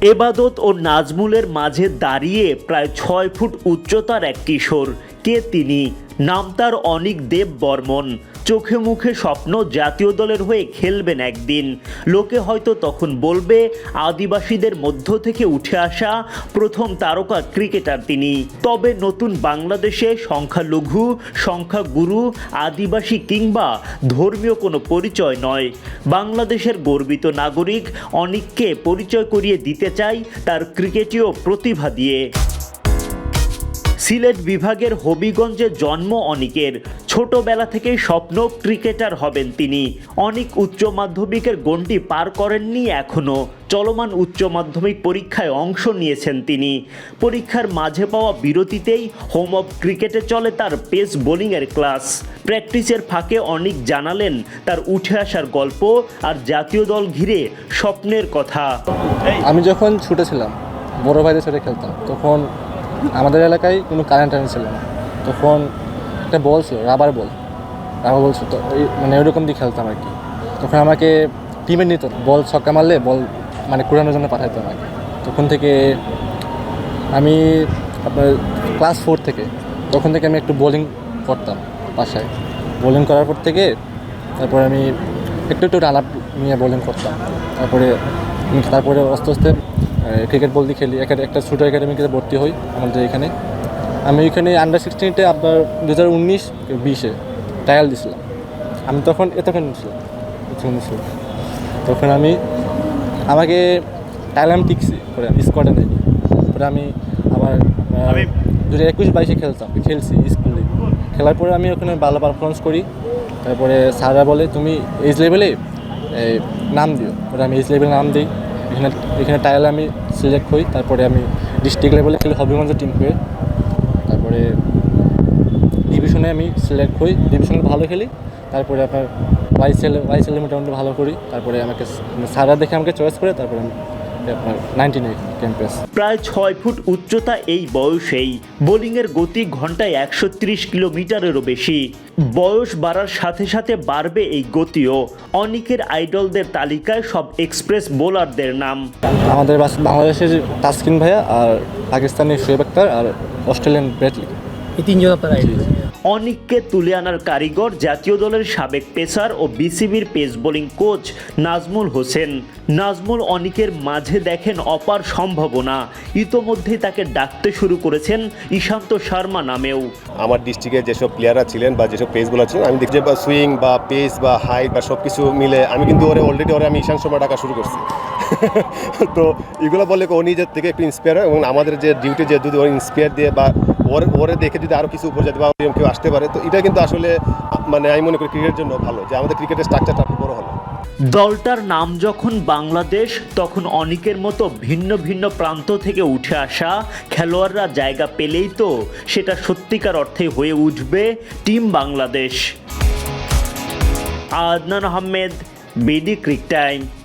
এবাদত ও নাজমুলের মাঝে দাঁড়িয়ে প্রায় ছয় ফুট উচ্চতার এক কিশোর। কে তিনি? নাম তার অনিক দেব বর্মন। চোখে মুখে স্বপ্ন জাতীয় দলের হয়ে খেলবেন একদিন। লোকে হয়তো তখন বলবে, আদিবাসীদের মধ্য থেকে উঠে আসা প্রথম তারকা ক্রিকেটার তিনি। তবে নতুন বাংলাদেশে সংখ্যালঘু, সংখ্যাগুরু, আদিবাসী কিংবা ধর্মীয় কোনো পরিচয় নয়। বাংলাদেশের গর্বিত নাগরিক অনিককে পরিচয় করিয়ে দিতে চাই তার ক্রিকেটীয় প্রতিভা দিয়ে। সিলেট বিভাগের হবিগঞ্জে জন্ম অনিকের। ছোটবেলা থেকেই স্বপ্ন ক্রিকেটার হবেন তিনি। অনেক উচ্চ মাধ্যমিকের গণ্ডি পার করেননি এখনও চলমান উচ্চ মাধ্যমিক পরীক্ষায় অংশ নিয়েছেন তিনি। পরীক্ষার মাঝে পাওয়া বিরতিতেই হোম অফ ক্রিকেটে চলে তার পেস বোলিংয়ের ক্লাস। প্র্যাকটিসের ফাঁকে অনেক জানালেন তার উঠে আসার গল্প আর জাতীয় দল ঘিরে স্বপ্নের কথা। আমি যখন ছুটেছিলাম বড় ভাইদের সাথে খেলতাম, তখন আমাদের এলাকায় কোনো কারেন্ট টারেন্ট ছিল না তখন একটা বল ছিল রাবার বল রাবার বল ছিল, তো ওই মানে ওইরকম দিয়ে খেলতাম আর কি। তখন আমাকে টিমে নিত বল ছক্কা মারলে বল মানে কুড়ানোর জন্য পাঠাতো আমাকে। তখন থেকে আমি আপনার ক্লাস ফোর থেকে, তখন থেকে আমি একটু বোলিং করতাম বাসায়। বোলিং করার পর থেকে তারপরে আমি একটু একটু রান নিয়ে বোলিং করতাম। তারপরে তারপরে আস্তে আস্তে ক্রিকেট বল দিয়ে খেলি। এখানে একটা ছোটো একাডেমিতে ভর্তি হই আমাদের এখানে। আমি ওইখানে আন্ডার সিক্সটিনতে আপনার দু হাজার উনিশ বিশে ট্রায়াল দিছিলাম। আমি তখন এতক্ষণ ছিলাম এতক্ষণ ছিলাম। তখন আমি আমাকে ট্রায়াল আমি টিকছি পরে স্কোয়াডে নেই পরে আমি আবার দু হাজার একুশ বাইশে খেলতাম খেলছি স্কুলে খেলার পরে আমি ওখানে ভালো পারফরমেন্স করি। তারপরে স্যাররা বলে তুমি এইজ লেভেলে নাম দিও। ওটা আমি এইচ লেভেলে নাম দিই। এখানে এখানে টাইল আমি সিলেক্ট হই তারপরে আমি ডিস্ট্রিক্ট লেভেলে খেলি হবিগঞ্জের টিম হয়ে তারপরে ডিভিশনে আমি সিলেক্ট হই ডিভিশনে ভালো খেলি। তারপরে আপনার ওয়াইসেল ওয়াইসেলে মোটামুটি ভালো করি। তারপরে আমাকে সারা দেখে আমাকে চয়েস করে, তারপরে আমি আপনার নাইনটিন ক্যাম্পাস প্রায় ছয় ফুট উচ্চতা এই বয়সেই বোলিংয়ের গতি ঘন্টায় একশো ত্রিশ কিলোমিটারেরও বেশি। বয়স বাড়ার সাথে সাথে বাড়বে এই গতিও। অনেকের আইডলদের তালিকায় সব এক্সপ্রেস বোলারদের নাম। আমাদের বাংলাদেশের তাসকিন ভাইয়া আর পাকিস্তানের শোয়েব আক্তার আর অস্ট্রেলিয়ান ব্রেটলি এই তিনজন আপনার আইডল। অনিককে তুলে আনার কারিগর জাতীয় দলের সাবেক পেসার ও বিসিবির pace bowling coach Nazmul Hossain. Nazmul অনিকের মাঝে দেখেন অপার সম্ভাবনা। ইতোমধ্যেই তাকে ডাকতে শুরু করেছেন ঈশান্ত শর্মা নামেও। আমার ডিস্ট্রিক্টে যেসব প্লেয়াররা ছিলেন বা যেসব পেসগুলো ছিলেন, আমি দেখছি বা সুইং বা পেস বা হাইট বা সব কিছু মিলে আমি কিন্তু ওরে অলরেডি ওরে আমি ঈশান শর্মা ডাকা শুরু করছি। তো এগুলো বলে ও নিজের থেকে একটু ইন্সপায়ার হয় এবং আমাদের যে ডিউটি যে ওর ইন্সপায়ার দিয়ে বা ওর ওরে দেখে যদি আরও কিছু উপর বা কেউ আসতে পারে, তো এটা কিন্তু আসলে মানে আমি মনে করি ক্রিকেটের জন্য ভালো, যে আমাদের ক্রিকেটের স্ট্রাকচারটা বড় হলো। দলটার নাম যখন বাংলাদেশ, তখন অনেকের মতো ভিন্ন ভিন্ন প্রান্ত থেকে উঠে আসা খেলোয়াড়রা জায়গা পেলেই তো সেটা সত্যিকার অর্থে হয়ে উঠবে team Bangladesh. Adnan Ahmed, BD cric time.